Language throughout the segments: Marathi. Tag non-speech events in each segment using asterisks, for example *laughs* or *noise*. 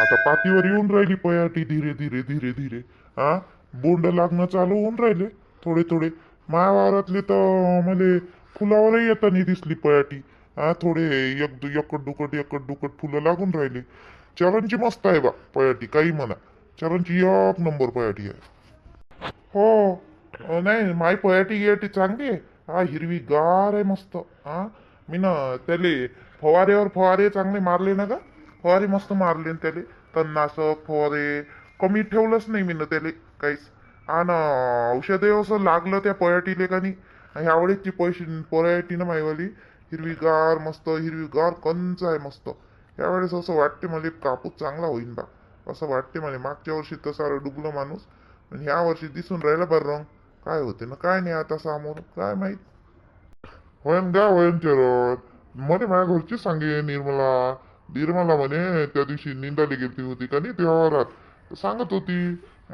आता पातीवर येऊन राहिली पयाटी धीरे धीरे धीरे धीरे. हा बोंड लागणं चालू होऊन राहिले. थोडे थोडे. माया वावरातले तर मले फुलावरही येताना दिसली पयाटी. हा थोडे एक एकट दुकट एकट दुकट फुलं लागून राहिले. चरणची मस्त आहे बा पयाटी काही म्हणा. चरणची एक नंबर पयाटी आहे. हो. नाही माय पयाटी गियाटी चांगली आहे. हा हिरवी गार आहे मस्त. हा मी ना त्याले फवारेवर फवारे चांगले मारले ना का फवारे मस्त मारले त्याले. तणनाशक फवारे कमी ठेवलंच नाही मी ना त्याले काहीच. आणि औषधे असं लागलं त्या पयाटीले का नाही ह्यावेळेसची पैसे पयाटी ना माईवाली हिरवीगार मस्त हिरवीगार कंच आहे मस्त. यावेळेस असं वाटते मला कापूस चांगला होईन बा. असं वाटते मला. मागच्या वर्षी तर सारं डुबलं माणूस. पण ह्या वर्षी दिसून राहिला बरं रंग. काय होते ना काय नाही आता समोर. काय माहीत? होयन गा होयन चरणमध्ये माझ्या घरची सांगे निर्मला. निर्मला म्हणे त्या दिवशी निंदाली गेली होती का नाही त्या वावरात सांगत होती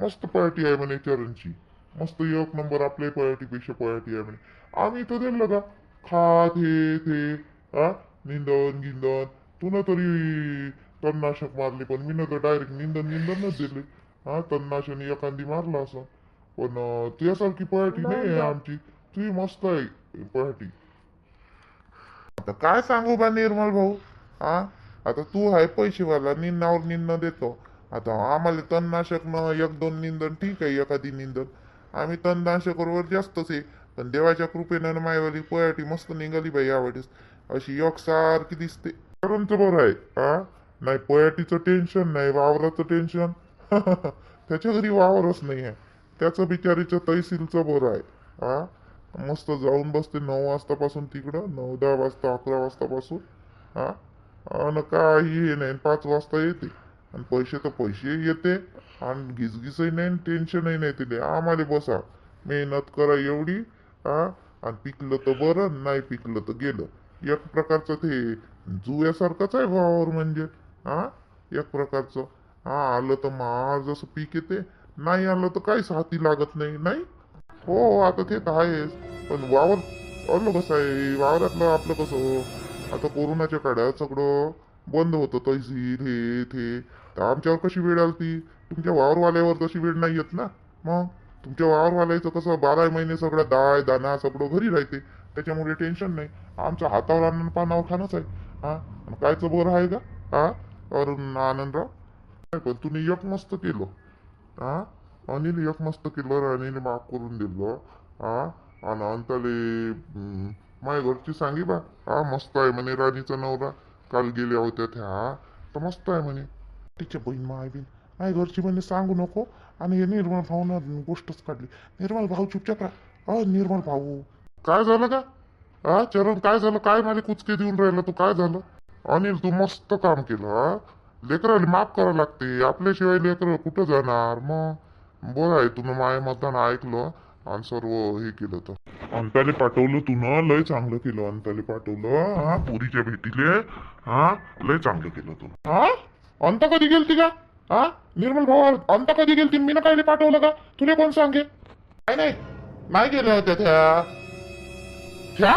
मस्त पयाटी आहे म्हणे चरणची. मस्त एक नंबर आपल्या पयाटीपेक्षा पयाटी आहे म्हणे. आम्ही तर दिलं का? खात हे ते हा? निंदन गिंदन. तुला तरी तणनाशक मारले पण मी तर डायरेक्ट निंदन निंदनच दिले. हा तणनाशक एखादी मारलं असं. पण तुझ्यासारखी पयाटी नाही आहे आमची. तुझी मस्त आहे पयाटी आता काय सांगू बा निर्मल भाऊ? हा? आता तू आहे पैसेवाला निन्नावर निन्न देतो. आता आम्हाला तणनाशक न एक दोन निंदन ठीक आहे एखादी निंदन. आम्ही तणनाशकावर जास्तच आहे पण देवाच्या कृपेनं न मायवाली पयाटी मस्त निघाली बाई यावेळेस. अशी एकसारखी दिसते. करूनच बरं आहे हा नाही पयाटीचं टेन्शन नाही वावराचं टेन्शन *laughs* त्याच्या घरी वावरच नाही आहे. त्याचं बिचारीचं तहसीलचं बरं आहे हा मस्त जाऊन बसते नऊ वाजतापासून तिकडं नऊ दहा वाजता अकरा वाजतापासून हा आणि काही हे नाही पाच वाजता येते. आणि पैसे तर पैसे येते आणि गिजगिजही नाही टेन्शनही नाही तिथे आम्हाला बसा मेहनत करा एवढी हा आणि पिकलं तर बरं नाही पिकलं तर गेलं. एक प्रकारचं ते जुव्यासारखंच आहे वावर म्हणजे हा एक प्रकारचं. हा आलं तर महा जसं पीक येते नाही आलं तर काहीच हाती लागत नाही नाही? हो आता ते तर आहेच. पण वावर आलं कसं आहे वावरातलं आपलं कसं? आता कोरोनाच्या काळात सगळं बंद होतं तहसील हे ते. तर आमच्यावर कशी वेळ आलती? तुमच्या वावरवाल्यावर तशी वेळ नाही येत ना? मग? तुमच्या वावरवाल्याचं कसं बारा महिने सगळं दाय दाना सगळं घरी राहते. त्याच्यामुळे टेन्शन नाही. आमच्या हातावर आनंद पानावर खाणंच आहे. हा? कायचं बरं आहे का? हा? अरुण आनंदराव? नाही, पण तुम्ही एक मस्त केलं. हा? अनिल एक मस्त केलं अनिल माफ करून दिलं. हा? आणि अंताले माझ्या घरची सांगी बा. हा मस्त आहे म्हणे राणीचा नवरा. काल गेल्या होत्या त्या. तर मस्त आहे म्हणे. तिच्या बहीण माय बीन. माझ्या घरची म्हणे सांगू नको. आणि हे निर्मल भाऊनं गोष्टच काढली. निर्मल भाऊ चुपचाप राहा. अ निर्मल भाऊ. काय झालं का? हा चरण काय झालं? काय मला कुचके देऊन राहिलं तू? काय झालं? अनिल तू मस्त काम केलं हा लेकराला माफ करावं लागते. आपल्याशिवाय लेकरं कुठं जाणार? मग बरं आहे तुनं माय मतदान ऐकलं. आणि सर्व हे केलं तर अंताले पाठवलं तुनं लय चांगलं केलं अंताले पाठवलं. हा पुरीच्या भेटीले हा लय चांगलं केलं तू. हा? अंत कधी गेलती का? हा? निर्मल भाऊ अंत कधी गेलती? मी ना काय पाठवलं का? तुला कोण सांगे? काय नाही. नाही गेल्या होत्या त्या. त्या?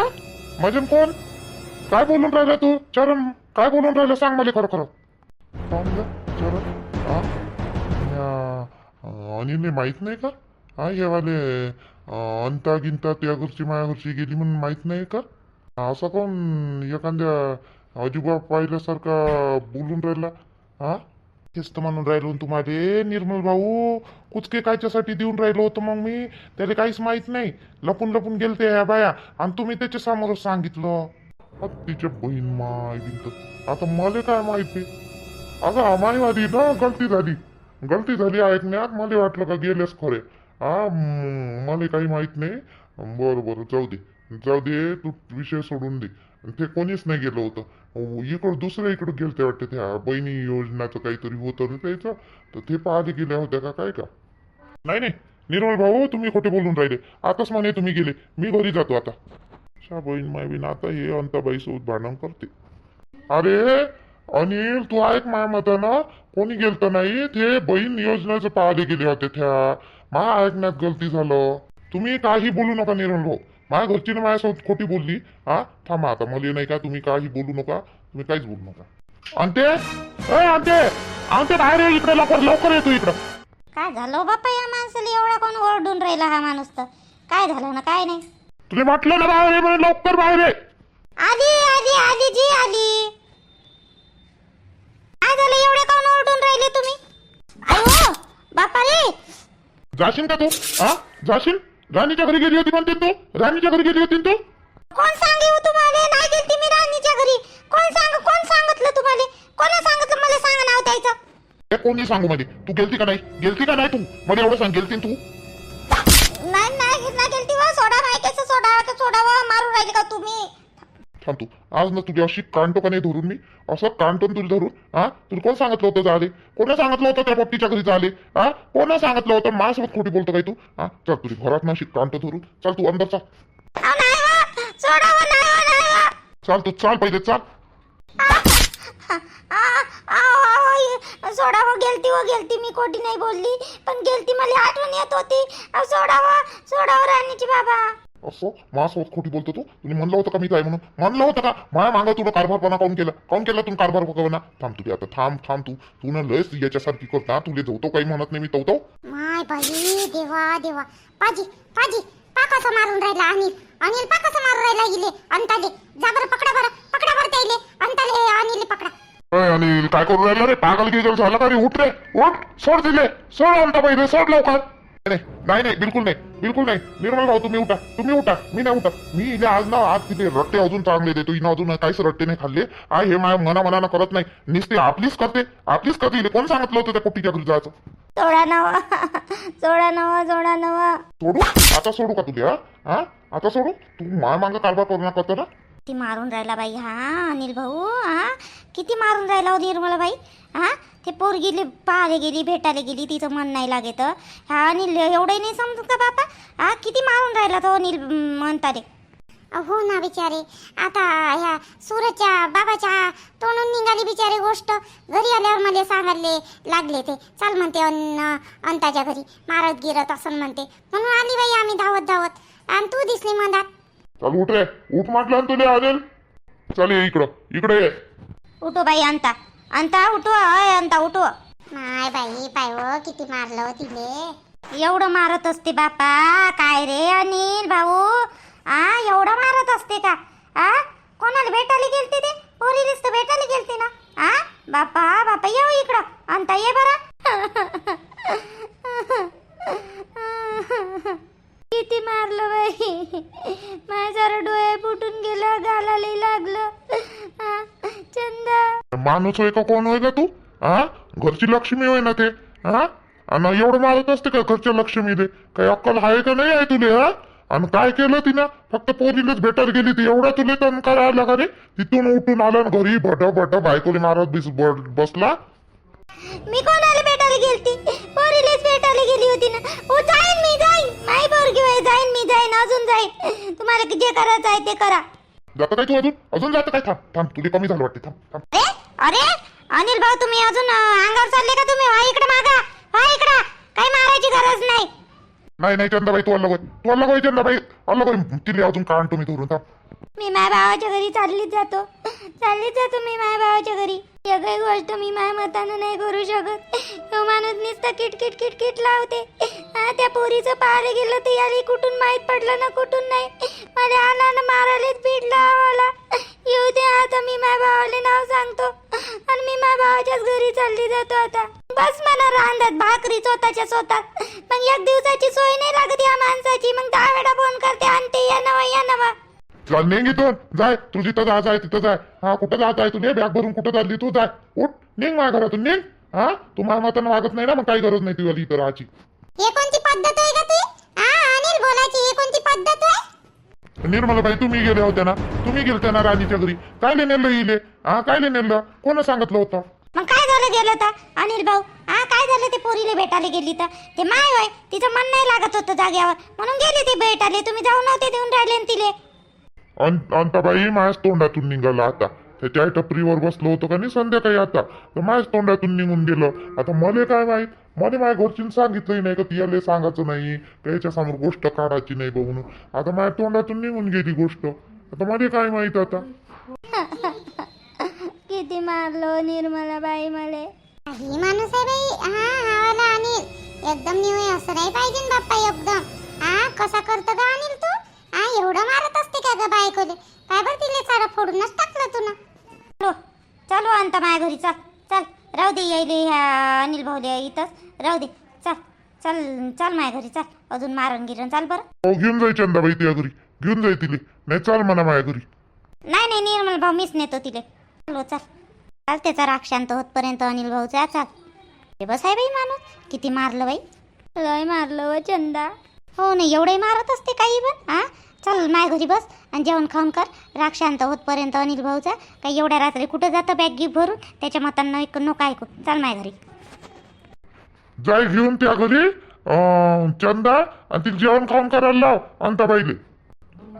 मजन कोण? काय बोलून राहिला तू? चरण काय बोलून राहिलं सांग मला खरं खरं. काय म्हणलं चरण हा? या, अनिलने माहीत नाही का? हा हे वाले अंता गिंता त्या घरची घरची गेली म्हणून माहीत नाही का असं कोण एखाद्या अजिबा पाहिल्यासारखा बोलून राहिला हा तेच तर म्हणून राहिलो तुम्हाला निर्मल भाऊ कुचके कायच्यासाठी देऊन राहिलो होतं मग मी त्याला काहीच माहीत नाही लपून लपून गेलते ह्या बाया आणि तुम्ही त्याच्या समोरच सांगितलं तिच्या बहीण माय बिनत आता मला काय माहिती अगं माय ना गलती झाली गलती झाली ऐकण्यात मला वाटलं का गेलेच खरे हा मला काही माहीत नाही. बरं बरं जाऊ दे. जाऊ दे तू विषय सोडून दे. ते कोणीच नाही गेलं होतं. इकडं दुसऱ्या इकडं गेलते वाटतं त्या बहिणी योजनाचं काहीतरी होतं त्याचं. तर ते पाहायला गेल्या होत्या का काय का? नाही नाही. निर्मल भाऊ तुम्ही खोटे बोलून राहिले. आताच म्हणे तुम्ही गेले. मी घरी जातो आता. शा बहीण माय आता हे अंताबाई सोबत भांडण करते. अरे अनिल तू ऐक माझ्या मताना. कोणी गेलत नाही? ते बहीण योजनाचं पाहायला गेले होते त्या. मा ऐकण्यात गलती झालं. तुम्ही काही बोलू नका निर्मल भाऊ माझ्या घरचीनं माझ्यासोबत खोटी बोलली. हा? थांबा आता मला नाही का तुम्ही काही बोलू नका तुम्ही काहीच बोलू नका. अंते? ए अंते! अंते बाहेर ये इकडे लवकर लवकर येतो इकडं. काय झालं? बाप्पा या माणसाला एवढा कोण ओरडून राहिला हा माणूस तर? काय झालं ना काय नाही. तुला म्हटलं ना बाहेर ये म्हणे लवकर बाहेर ये. आली आली आली जी आली. काय झालं? एवढे कोण ओरडून राहिले तुम्ही? अहो बाप्पा रे जाशील का तू? हा जाशील? राणीच्या घरी गेली होती म्हणते तू? राणीच्या घरी गेली होती ना तू? कोण सांगे हो तुम्हाला? नाही गेलती मी राणीच्या घरी. कोण सांग कोण सांगितलं तुम्हाला? कोणा सांगितलं मला सांगा नाव त्याचं हे कोणी सांगू मध्ये तू गेलती का नाही? गेलती का नाही तू? मला एवढं सांग गेलती ना तू? नाही नाही ना गेलती वा. सोडा माहितीचं सोडा सोडावं मारून राहिले का तुम्ही? थांब तू. आज ना तुझी अशी कांटो का नाही धरून मी असं कांटो ना तुला धरून हा? तुला कोण सांगितलं होतं झाले? कोणा सांगितलं होतं त्या पट्टीच्या घरी झाले? हा? कोणा सांगितलं होतं? माझ्यासोबत खोटी बोलतो काय तू. हा? चल तुझी घरात ना अशी कांटो धरून. चल तू अंदर चाल. वा वा नाही वा चाल तू चाल पहिले चाल. सोडावं गेलती हो गेलती. मी कोटी नाही बोलली पण गेलती मला आठवण येत होती. सोडावं सोडावं राणीची बाबा. असं? माझ्यासोबत खोटी बोलतो तू? तुम्ही म्हणलं होतं का मी काय म्हणून? म्हणलं होतं का? माया मागं तुला कारभारपणा काऊन केला? काऊन केला तुम्ही कारभार बघा थांब तुझी आता थांब थांब तू. तू ना लयच याच्यासारखी करता. तुले जवतो काही म्हणत नाही मी तवतो माय बाई देवा देवा. पाजी पाजी पा कसं मारून राहिला अनिल? अनिल पा कसं मारून राहिला इले? अंताले. जा बरं पकडा बरं. पकडा बरं त्याले अंताले अनिल पकडा. आणि काय करू राहिला रे? पागल गिगल झाला का रे? उठ रे. उठ. सोड दिले सोड आणता पहिले सोड लवकर. नाही नाही नाही बिलकुल नाही बिलकुल नाही. निर्मल भाऊ तुम्ही उठा तुम्ही उठा मी नाही उठा मी इले आज ना आज तिथे रट्टे अजून चांगले देतो. हिनं अजून काहीच रट्टे नाही खाल्ले. आ हे माझ्या मना मनानं करत नाही. नुसते आपलीच करते आपलीच करते. हिला कोण सांगितलं होतं त्या पोट्टीच्या घरी जायचं? सोडा नवा सोडा नवा सोडा नवा. सोडू? आता सोडू का तुला हा? आता सोडू? तू माय मागं कारभार करू नका करतो ना किती मारून राहिला बाई हा अनिल भाऊ हा किती मारून राहिला हो निर्मला बाई हा ते पोरगीले पाहायला गेली भेटायला गेली तिचं मन नाही लागत. हा अनिल एवढे नाही समजत का बापा? हा किती मारून राहिला तो अनिल म्हणता रे हो ना बिचारे आता ह्या सूरजच्या बाबाच्या तोंडून निघाली बिचारे गोष्ट. घरी आल्यावर मला सांगायला लागले ते. चाल म्हणते अन्न अंताच्या घरी मारत गिरत असं म्हणते. म्हणून आली बाई आम्ही धावत धावत आणि तू दिसली मधात. चल उठ रे. उठ म्हटलं तुला आदेल चल ये इकडं. इकडे ये. उठो बाई अंता. अंता उठो अय अंता उठो माय बाई पाय हो किती मारलं हो तिले. एवढं मारत असते बापा. काय रे अनिल भाऊ? आ एवढं मारत असते का? आ कोणाला भेटायला गेलते ते? पोरीलीच तर भेटायला गेलते ना? आ बापा बापा येऊ इकडं. अंता ये बरं. *laughs* किती मारलं बाई? माझ्या डोळे फुटून गेलं गालाला लागलं. चंदा. माणूस होय का कोण होय का तू? हा घरची लक्ष्मी होय ना ते? हा आणि एवढं मारत असते का घरच्या लक्ष्मीले काही अक्कल आहे का नाही आहे तुले हा आणि काय केलं तिनं? फक्त पोरीलाच भेटायला गेली ती. एवढा तुले तर काय आला का रे? तिथून उठून आला घरी भट भट बायकोली मारत बिस बसला. मी कोणाला भेटायला गेलती? भेटायला गेली होती ना. हो जाईन मी जाईन. माई पोरगी होय जाईन मी जाईन अजून जाईन. तुम्हाला जे करायचं आहे ते करा. जातं काय तू अजून? अजून जातं काय? थांब थांब तुला कमी झालं वाटते. थांब थांब. अरे अरे अनिल भाऊ तुम्ही अजून अं, अंगावर चालले का तुम्ही? हा इकडे मागा. हा इकडे. काही मारायची गरज नाही. नाही नाही चंदाबाई तू अलग होय तू अलग होय चंदाबाई. अलग होय तिला अजून का आणतो मी धरून. थांब. मी माझ्या भावाच्या घरी चाललीच जातो. चाललीच जातो मी माझ्या भावाच्या घरी. सगळी गोष्ट मी माझ्या मतानं नाही करू शकत. तो माणूस नुसतं किट किट किट किट लावते त्या पोरीचं पाहायला गेलं ते याली कुठून माहीत पडलं ना कुठून नाही. मला आला ना मारायलाच भेटला आवाला येऊ दे आता मी माझ्या भावाले नाव सांगतो. आणि मी माझ्या भावाच्याच घरी चालली जातो आता. बस मला रांधत भाकरी स्वतःच्या स्वतः. मग एक दिवसाची सोय नाही लागत या माणसाची. मग दहा वेळा फोन करते आणते या नवा या नवा. चल निघ इथून. जाय तू जिथं जायचं आहे तिथं जाय हा कुठं जात आहे तुझे बॅग भरून कुठं चालली तू? जाय उठ निघ माझ्या घरातून निघ. हा? तू माझ्या मतानं वागत नाही ना मग काही गरज नाही तुझ्या इथं राहायची. हे कोणती पद्धत आहे का तुझी हा अनिल बोलायची ही कोणती पद्धत आहे? निर्मलाबाई तुम्ही गेले होते ना? तुम्ही गेलते ना राणीच्या घरी? काय नेलं इले? हा काय नेलं? कोण सांगितलं होतं? मग काय झालं गेलं तर अनिल भाऊ हा काय झालं? ते पोरीले भेटायला गेली तर? ते माय होय तिचं मन नाही लागत होतं जाग्यावर. म्हणून गेली ती भेटायला. तुम्ही जाऊ नव्हते देऊन राहिले न तिले. अंताबाई माझ्याच तोंडातून निघाला आता. त्याच्या टपरीवर बसलो होतो का नाही संध्याकाळी आता. तर माझ्याच तोंडातून निघून गेलं. आता मला काय माहीत? मला माझ्या घरच्यांनी सांगितलंही नाही का तियाले सांगायचं नाही त्याच्यासमोर गोष्ट काढायची नाही बघ म्हणून आता माझ्या तोंडातून निघून गेली गोष्ट. आता मला काय माहीत आता? किती मारलो निर्मला बाई मले. ही माणूस आहे बाई. हा हावाला अनिल. एकदम निवय असं नाही पाहिजे बाप्पा एकदम. हा कसा करतो का अनिल तू? हा एवढं मारत असते का ग बायकोले? काय बरं तिले सारा फोडूनच टाकलं तू ना चलो चलो अंत माझ्या घरी चल चल. राहू दे यायले ह्या अनिल भाऊले इथंच राहू दे चल चल चल माझ्या घरी चल. अजून मारण गिरण चाल बरं. हो घेऊन जाय चंदाबाई त्या घरी. घेऊन जाय तिले. नाही चाल म्हणा माझ्या घरी. नाही नाही निर्मल भाऊ मीच नेतो तिले. चलो चल. चाल त्याचा राग शांत होतपर्यंत अनिल भाऊचा चाल. हे बस आहे बाई माणूस. किती मारलं बाई. लय मारलं व चंदा. हो नाही एवढंही मारत असते काही पण हा? चल माय घरी बस आणि जेवण खाऊन कर. राग शांत होतपर्यंत अनिल भाऊचा. काही एवढ्या रात्री कुठं जातं बॅग गिफ्ट भरून? त्याच्या मतांना एक नको ऐकू. चल माय घरी. जाय घेऊन त्या घरी. अं, चंदा आणि तिला जेवण खाऊन करायला लाव अंताबाईले.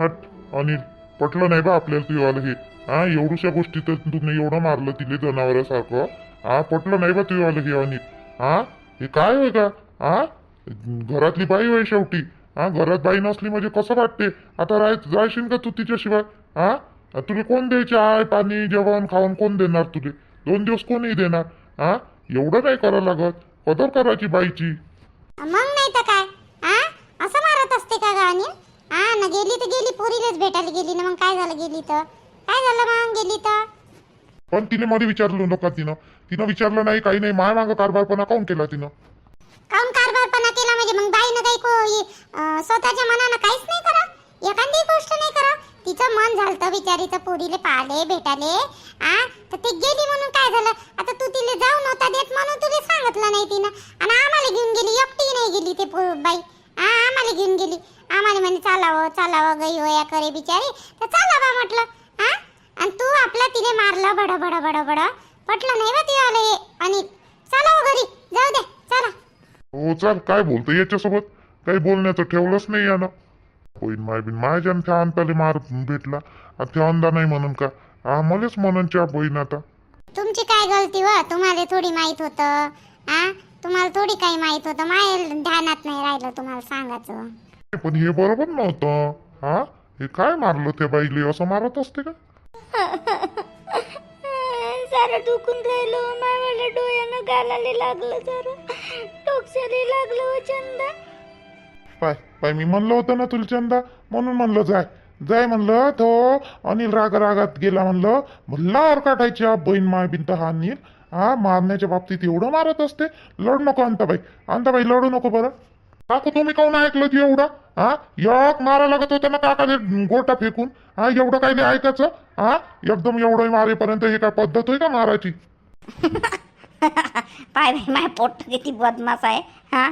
हट अनिल. पटलं नाही बा आपल्याला तुझ्यावालं हे. हा एवढ्याशा गोष्टी तर तुम्ही एवढं मारलं तिले जनावरासारखं. हा पटलं नाही बा तुझ्यावालं हे अनिल. हा हे काय होय का हा? घरातली बाई होय शेवटी. हा घरात बाई नसली म्हणजे कसं वाटते? आता राय जायशील का तू तिच्याशिवाय? हा? तुला कोण द्यायचे? आय पाणी जेवण खाऊन कोण देणार तुले? दोन दिवस कोणही देणार? हा? एवढं नाही करावं लागत. कदर करायची बाईची. मग नाही तर काय? हा असं मारत असते का ग अनिल? हा ना गेली तर गेली पोरीलाच भेटायला गेली ना मग काय झालं गेली तर? काय झालं मग गेली तर? पण तिने मध्ये विचारलं नका तिनं. तिनं विचारलं नाही काही नाही माय मागं कारभारपणा काऊन केला तिनं? काऊन कारभारपणा केला म्हणजे मग बाईनं काही को हे, अं, स्वतःच्या मनानं काहीच नाही करा. एखादी गोष्ट नाही करा. तिचं मन झालतं बिचारीचं पोरीले पाहिले भेटाले आ? तर ते गेली म्हणून काय झालं? आता तू तिला जाऊ नव्हता देत म्हणून तुला सांगितलं नाही तिनं. आणि आम्हाला घेऊन गेली एकटी नाही गेली ते बाई. आ आम्हाला घेऊन गेली. आम्हाला म्हणे चालावं चालावं गई होया करे बिचारी. तर चालावा म्हटलं. हा आणि तू आपला तिने मारलं बड बड बड बड पटलं नाही बा तुला हे आणि चालावं घरी. जाऊ दे चला. हो चाल काय बोलतो याच्यासोबत? काही बोलण्याचं ठेवलंच नाही यानं. होईन माय बिन माझ्यानं त्या अंताले मार भेटला. आता त्या अंदा नाही म्हणून का? हा मलाच म्हणून च्या होईन आता. तुमची काय गलती व? तुम्हाला थोडी माहीत होतं. आ? तुम्हाला थोडी काही माहीत होतं. माय ध्यानात नाही राहिलं तुम्हाला सांगायचं. पण हे बरोबर नव्हतं. हा हे काय मारलं त्या बाईले? असं मारत असते का? *laughs* सारं दुखून राहिलो. माय मला डोळ्यानं गालाले लागलं जरा. टोकशाले लागलं व चंदा पाय. पाय मी म्हणलं होतं ना तुला चंदा म्हणून म्हणलं जाय. जाय म्हणलं तो अनिल राग रागात गेला म्हणलं. भल्ला और काटायची हा बहीण माय बिंत हा अनिल. हा मारण्याच्या बाबतीत एवढं मारत असते. लढू नको अंताबाई. अंताबाई लढू नको बरं. काकू तुम्ही काऊन ऐकलं की एवढं? हा एक मारा लागत होतं ना काकाने गोटा फेकून? हा एवढं काही नाही ऐकायचं? हा एकदम एवढं मारेपर्यंत हे काय पद्धत होय का मारायची? *laughs* पाय माय पोट किती बदमाश आहे हा?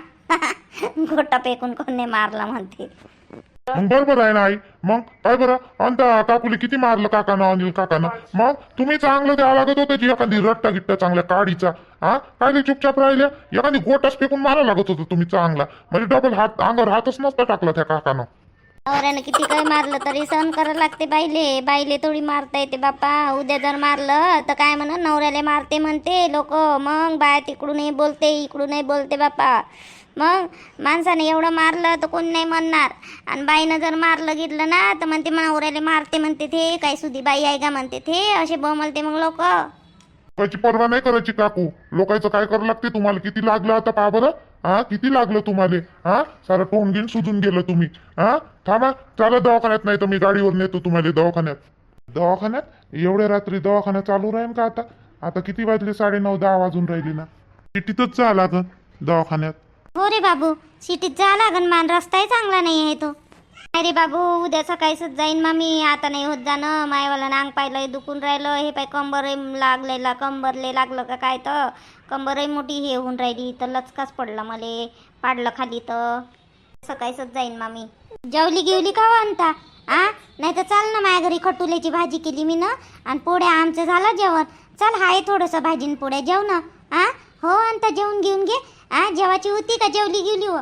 गोटा पेकून कोणी मारला म्हणते. मग बरोबर आहे ना आई. मग काय बरं. अंत काकुले किती मारलं काकानं अनिल काकानं? मग तुम्ही चांगलं द्यावं लागत होतं जी एखादी रट्टा गिट्टा चांगल्या काडीचा. हा? काय ते चुपचाप राहिल्या? एखादी गोटाच फेकून मारा लागत होतं तुम्ही चांगला. म्हणजे डबल हात अंगावर हातच नसता टाकला त्या काकानं. नवऱ्यानं किती काही मारलं तरी सहन करायला लागते बाईले. बाईले थोडी मारता येते बापा उद्या जर मारलं तर काय म्हण? नवऱ्याला मारते म्हणते लोक. मग बाया तिकडूनही बोलते इकडूनही बोलते बापा मग माणसाने एवढं मारलं तर कोण नाही म्हणणार. आणि बाईनं जर मारलं घेतलं ना तर म्हणते मावऱ्याला मारते म्हणते ते काय सुधी बाई आहे का म्हणते ते असे बोमलते मग लोक. त्याची पर्वा नाही करायची काकू. लोकांचं काय करावं लागते तुम्हाला? किती लागलं आता पहा बरं. हा किती लागलं तुम्हाला? हा सारं टोन घेऊन सुजून गेलं तुम्ही. हा थांबा चला दवाखान्यात नाही तर मी गाडीवर नेतो तुम्हाला दवाखान्यात. दवाखान्यात? एवढ्या रात्री दवाखाना चालू राहील का आता? आता किती वाजले? साडे नऊ दहा वाजून राहिली ना. तिथंच जा लागन दवाखान्यात. हो रे बाबू सिटीत जा लागन मान रस्ताही चांगला नाही आहे तो. नाही रे बाबू उद्या सकाळीच जाईन मामी आता नाही होत जाणं. मायवाला नांग पाहिलंय दुखून राहिलं हे पाय कंबर लागलेला कंबरले लागलं का काय तर. कंबरही मोठी हे होऊन राहिली तर लचकाच पडला मले पाडलं खाली तर. सकाळीच जाईन मामी. जेवली गेवली का हो म्हणता आ? नाही तर चाल ना माझ्या घरी खटुल्याची भाजी केली मी ना. आणि पोळ्या आमचं झालं जेवण. चल हाय थोडंसं भाजीन पोळ्या जेव ना. आ? हो अंता जेवून घेऊन घे. आ जेवाची होती का? जेवली गेली हो.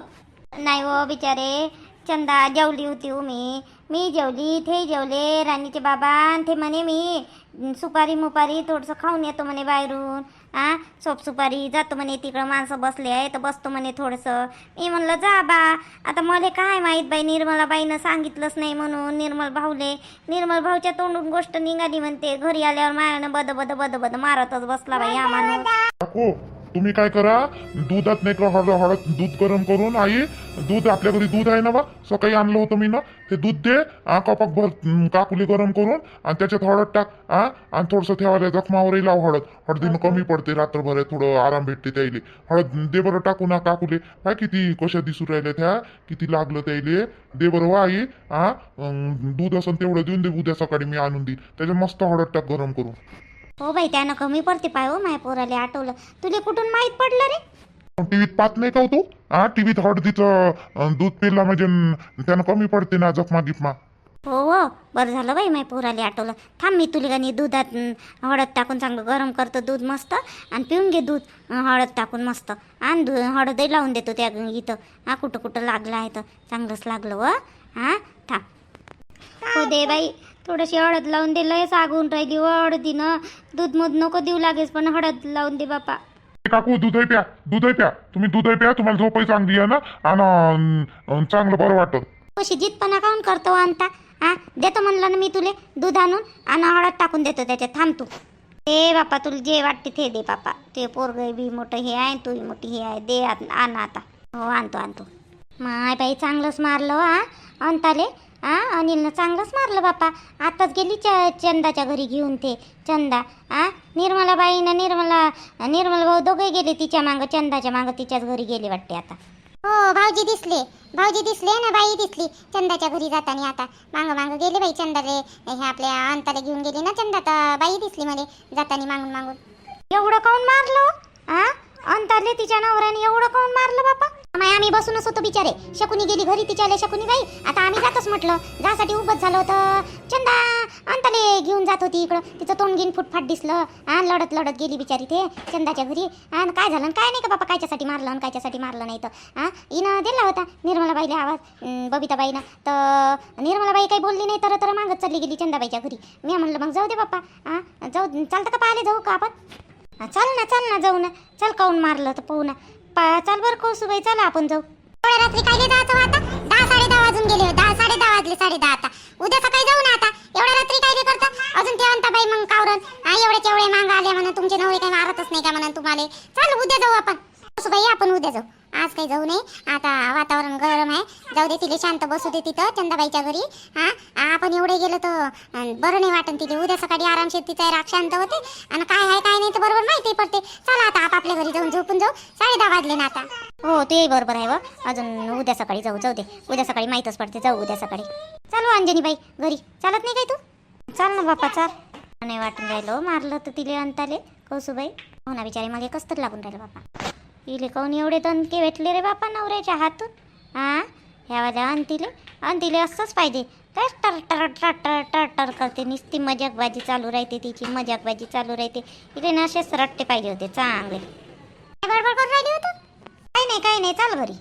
नाही हो बिचारे. चंदा जेवली होती हो मी. मी जेवली ते जेवले राणीचे बाबा आणि ते म्हणे मी सुपारी मुपारी थोडंसं खाऊन येतो म्हणे बाहेरून. आ सोप सुपारी जातो म्हणे तिकडं माणसं बसले आहे तर बसतो म्हणे थोडंसं. मी म्हणलं जा बा. आता मला काय माहीत बाई निर्मलाबाईनं सांगितलंच नाही म्हणून निर्मल भाऊले. निर्मल भाऊच्या तोंडून गोष्ट निघाली म्हणते. घरी आल्यावर मायानं बद बद बद बद मारतच बसला बाई हा माणूस काकू तुम्ही काय करा दुधात नाही का हळद हळद दूध गरम करून आई दूध आपल्या घरी दूध आहे ना बा सकाळी आणलं होतं मी ना ते दूध दे हा कपाक भर हं, काकुली गरम करून आणि त्याच्यात हळद टाक हा आणि थोडंसं ठेवायला जखमावरही लाव हळद. हळदीनं कमी पडते रात्रभर थोडं आराम भेटते त्याईले हळद दे बरं टाकू ना काकुले. काय किती कशा दिसू राहिल्या त्या किती लागलं त्याईले दे बरं वा आई हा दूध असं तेवढं देऊन दे उद्या सकाळी मी आणून देईन. त्याच्यात मस्त हळद टाक गरम करून. हो बाई त्यानं कमी पडते पाय हो माय पोराले आठवलं. तुले कुठून माहीत पडलं रे? टीव्हीत पाहत नाही का हो तू? हा टीव्हीत हळदीचं अं, दूध पिला म्हणजे अं, त्यानं कमी पडते ना जखमा गिपमा हो हो बरं झालं बाई माय पोराले आठवलं. थांब मी तुला गाणी दुधात अं, हळद टाकून चांगलं गरम करतो दूध मस्त आणि पिऊन घे दूध अं, हळद टाकून मस्त. आणि दू हळदही लावून देतो त्या ग- इथं. हा कुठं कुठं लागलं आहे तर चांगलंच लागलं व हा थांब. हो दे बाई. थोडीशी हळद लावून दे लयच आगून राहिली व हळदीनं. दूध मध नको देऊ लागेस पण हळद लावून दे बापा. काकू दूधही प्या दूधही प्या. तुम्ही दूधही प्या तुम्हाला झोपही चांगली आहे ना? आणि चांगलं बरं वाटत. कशी जितपणा काऊन करतो आणता हा देतो म्हणलं ना मी तुले दूध आणून आणि हळद टाकून देतो त्याच्यात. थांब तू. ते बापा तुला जे वाटते ते दे बापा. ते पोरग बी मोठं हे आहे तू मोठी हे आहे. दे आत- आण आता. हो आणतो आणतो. माय बाई चांगलंच मारलं हा अंताले हा अनिलनं चांगलंच मारलं बापा. आताच गेली च चंदाच्या घरी घेऊन ते. चंदा हा निर्मला बाईनं निर्मला निर्मला भाऊ दोघे गेले तिच्या मागं चंदाच्या मागं तिच्याच घरी गेले वाटते आता. हो भाऊजी दिसले. भाऊजी दिसले ना बाई दिसली. चंदाच्या घरी जाताना आता. मांग मांग गेले बाई चंदाले. हे आपल्या अंताला घेऊन गेली ना चंदा तर बाई दिसली मध्ये जाताना मागून मागून. एवढं काऊन मारलं? हा अंतरले तिच्या नवऱ्याने एवढं काऊन मारलं बापा? माय आम्ही बसूनच होतो बिचारे. शकुनी गेली घरी तिच्याले शकुनी बाई आता आम्ही जातच म्हटलं. जासाठी उभंच झालं होतं. चंदा अंताले घेऊन जात होती इकडं. तिचं तोंड घेऊन फुटफाट दिसलं. हा लढत लढत गेली बिचारी ते चंदाच्या घरी. आणि काय झालं? काय नाही का बापा कायच्यासाठी मारलं आणि कायच्यासाठी मारलं नाही तर? हा हिनं दिला होता निर्मलाबाईला आवाज. बबिताबाईनं. तर निर्मलाबाई काही बोलली नाही तर तर मागत चालली गेली चंदाबाईच्या घरी. मी म्हणलं मग जाऊ दे बापा हा जाऊ चालतं का पाहिले जाऊ का आपण? चल ना चल ना जाऊ ना. चल काऊन मारलं तर पाहू ना. पा बर बरं कौसुबाई चला आपण जाऊ. एवढ्या रात्री काय जायचं हो आता? दहा साडे दहा वाजून गेले हो. दहा साडे दहा वाजले साडे दहा आता. उद्या सकाळी जाऊ ना आता. एवढ्या रात्री काय करता? अजून ते म्हणता बाई मग कावरन हा एवढे एवढे मांग आले म्हणून तुमचे नवरे काही मारतच नाही का म्हणून तुम्हाला? चल उद्या जाऊ आपण. असं आपण उद्या जाऊ. आज काही जाऊ नये. आता वातावरण गरम आहे. जाऊ दे तिला शांत बसू दे तिथं चंदाबाईच्या घरी. हा? आपण एवढे गेलो तर अं, बरं नाही वाटन तिथे उद्या सकाळी आरामशीर तिचा राग शांत होते. आणि काय आहे काय नाही तर बरोबर माहिती पडते. चला आता आपापल्या घरी जाऊन झोपून जाऊ. साडे दहा वाजले ना आता. हो तेही बरोबर आहे व. अजून उद्या सकाळी जाऊ जाऊ दे. उद्या सकाळी माहीतच पडते. जाऊ उद्या सकाळी. चालू अंजनीबाई घरी. चालत नाही काय तू? चाल ना बापा चाल. नाही वाटून राहिलो मारलं तर तिले अंताले कौसुबाई. हो ना बिचारी मागे कसं लागून राहिलं बापा इले काऊन एवढे दणके भेटले रे बापा नवऱ्याच्या हातून? हां ह्यावाल्या अंतिले? अंतिले असंच पाहिजे. काय टर टर टर टर टर टर करते? नुसती मजाकबाजी चालू राहते तिची मजाकबाजी चालू राहते. इले ना असेच रट्टे पाहिजे होते. चांगले. काय बडबड करून होतं काही नाही काही नाही. चाल घरी.